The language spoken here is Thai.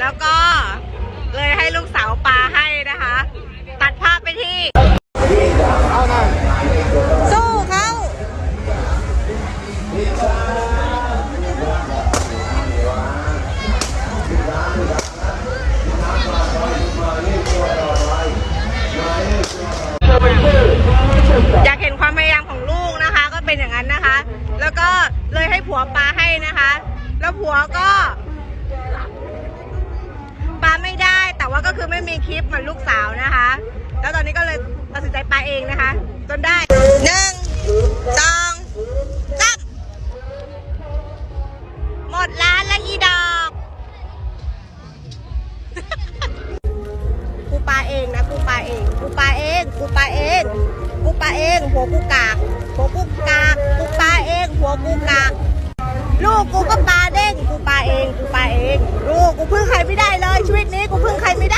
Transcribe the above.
แล้วก็เลยให้ลูกสาวปลาให้นะคะ ตัดภาพไปที่สู้เขาอยากเห็นความพยายามของลูกนะคะ ก็เป็นอย่างนั้นนะคะ แล้วก็เลยให้ผัวปลาให้นะคะ แล้วผัวก็าก็คือไม่มีคลิปเหมือนลูกสาวนะคะ แล้วตอนนี้ก็เลยตัดสินใจปาเองนะคะ จนได้หนึ่งสองสามหมดร้านละอีดอกกูปลาเองนะกูปลาเองกูปลาเองกูปลาเองกูปลาเองหัวกูกากหัวกูกากกูปลาเองหัวกูกากลูกกูก็ปลาเด้งกูปลาเองกูปลาเองลูกกูพึ่งใครไม่ได้เลย ใครไม่ได้